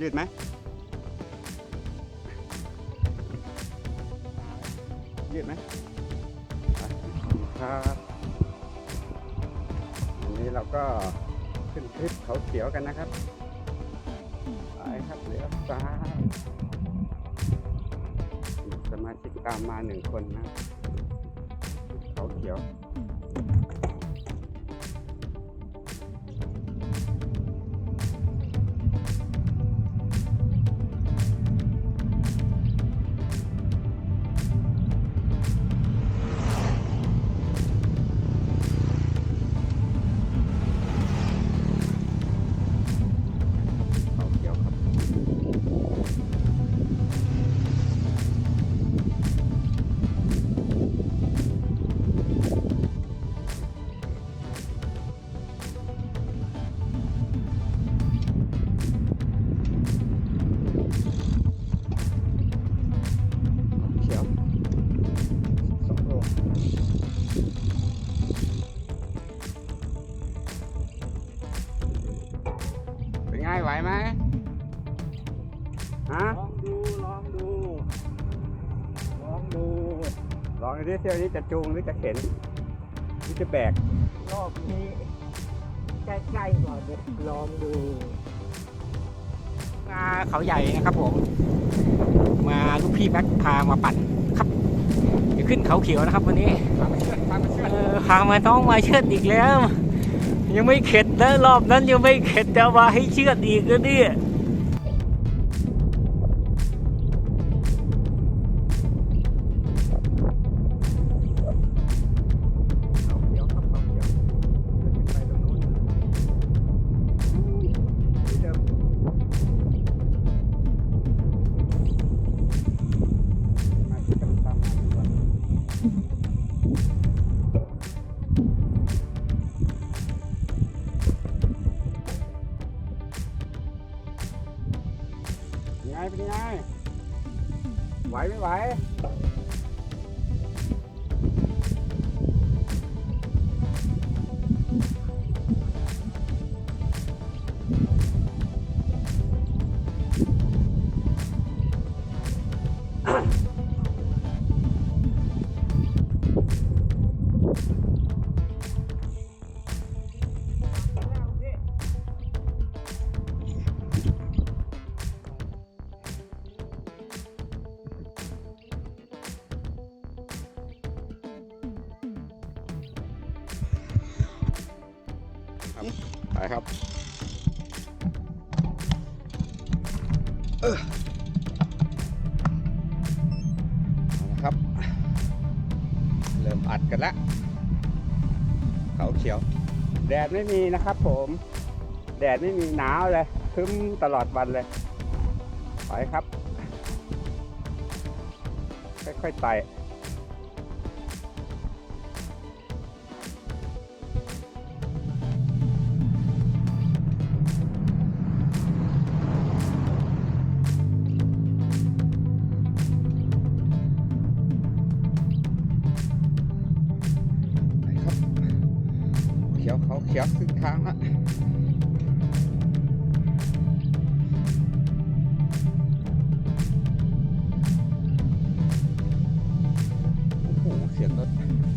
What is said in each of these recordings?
ยืดไหมยืดไหมครับวันนี้เราก็ขึ้นคลิปเขาเขียวกันนะครับไปครับเลี้ยวซ้ายมีสมาชิกตามมาหนึ่งคนนะเขาเขียว ดูดิเที่ยวนี้จะจูงหรือจะเข็นหรือจะแบกรอบนี้ใกล้ๆก่อนเดี๋ยวลองดู มาเขาใหญ่นะครับผม มาลูกพี่แม็กพามาปั่นครับเดี๋ยวขึ้นเขาเขียวนะครับ วันนี้พามาเชื่อดพามาเชื่อดเออพามาน้องมาเชือดอีกแล้ว ยังไม่เข็ดนะรอบนั้นยังไม่เข็ดจะมาให้เชือดอีกนะเนี่ย ครับเออเอาละครับ เริ่มอัดกันแล้วเขาเขียว แดดไม่มีนะครับผม แดดไม่มีหนาวเลยครึ้มตลอดวันเลย ไปครับ ค่อยๆไต่ อ้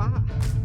bye.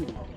Ooh.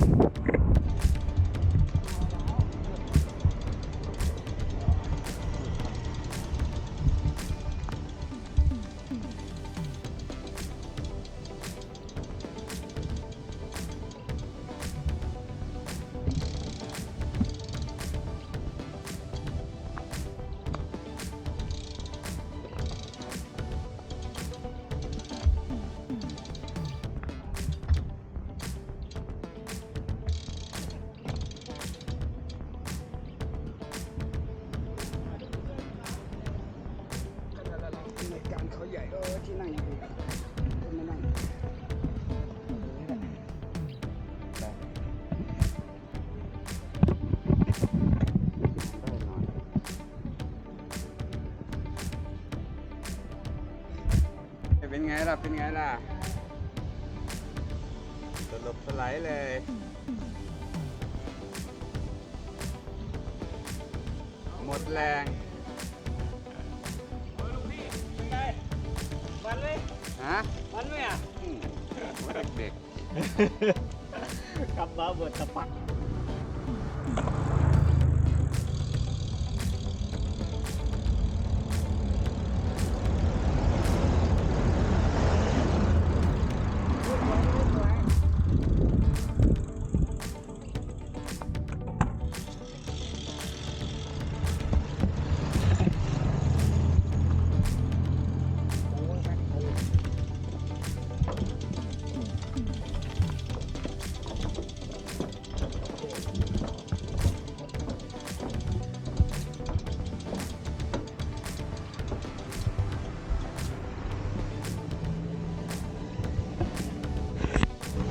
you เป็นไงล่ะสลบสไลด์เลยหมดแรงวันไลยฮะวันเลยอะเด็กๆ กลับมาเบิดตะปัก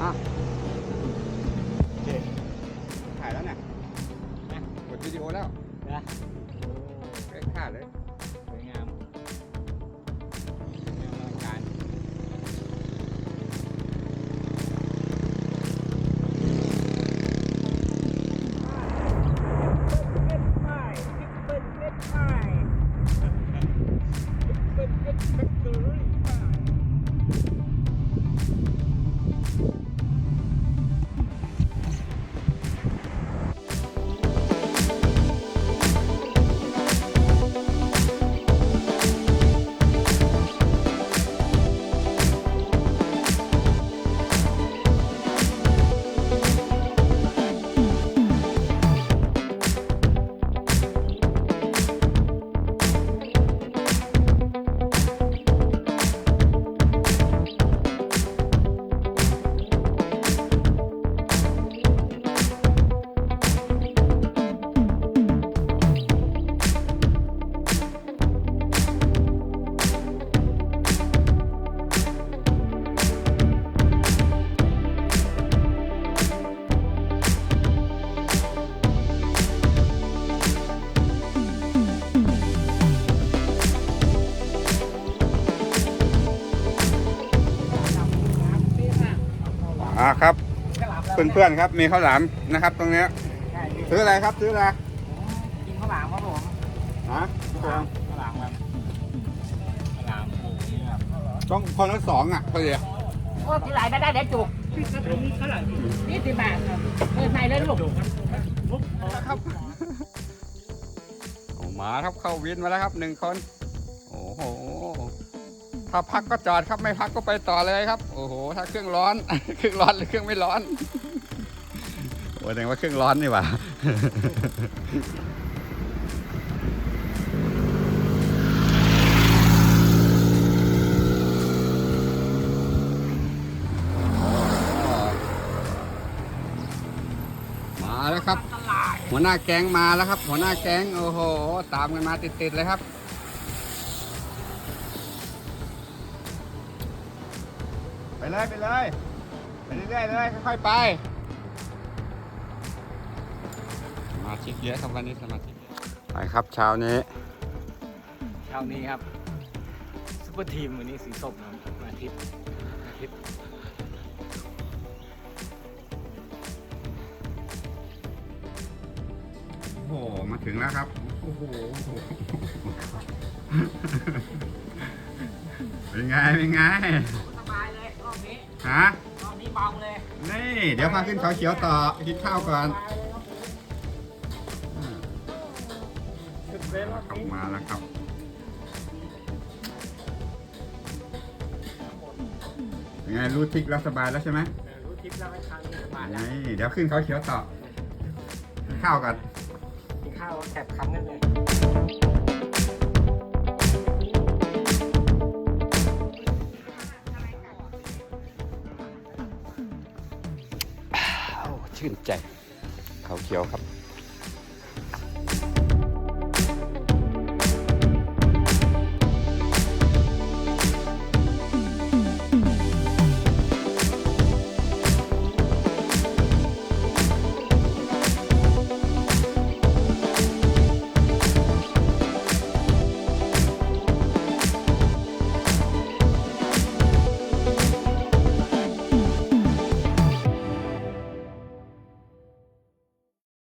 อะโอเคถ่ายแล้วเนี่ยนะกดวิดีโอแล้วนะ เพื่อนๆครับ มีข้าวหลามนะครับ ตรงเนี้ยใช่พี่ซื้ออะไรครับ ซื้ออะไรกินข้าวหลามครับผมฮะข้าวหลามข้าวหลามครับข้าวหลามหมูนี่ครับต้องคนละสองอะพอดีโอ้ที่ไหลไม่ได้เดี๋ยวจุกนี่สิบบาทครับเปิดใหม่เลยลูกครับโอ้มาครับเข้าวินมาแล้วครับหนึ่งคน โอ้โห ถ้าพักก็จอดครับไม่พักก็ไปต่อเลยครับ โอ้โห ถ้าเครื่องร้อน เครื่องร้อนหรือเครื่องไม่ร้อนโอ้ แสดงว่าเครื่องร้อนนี่หว่ามาแล้วครับ หัวหน้าแก๊งมาแล้วครับ หัวหน้าแก๊งโอ้โห ตามกันมาติดๆเลยครับไปเลยไปเลยไปเรื่อยๆเลยค่อยๆไป มาชิกเยอะครับวันนี้สมาชิกเยอะไปครับเช้านี้เช้านี้ครับซุปเปอร์ทีมวันนี้สีส้มครับวันอาทิตย์วันอาทิตย์โอ้โหมาถึงแล้วครับโอ้โหเป็นไงเป็นไงสบายเลยรอบนี้ฮะรอบนี้เบาเลยนี่เดี๋ยวพาขึ้นเขาเขียวต่อกินข้าวก่อน กลับนี้มาแล้วครับยังไงรู้ทริกแล้วสบายแล้วใช่ไหมเออรู้ทิปแล้วไม่ครั้งนี้สบายแล้วนี่เดี๋ยวขึ้นเขาเขียวต่อกินข้าวกันกินข้าวแถบคำกันเลยชื่นใจ เขาเขียวครับ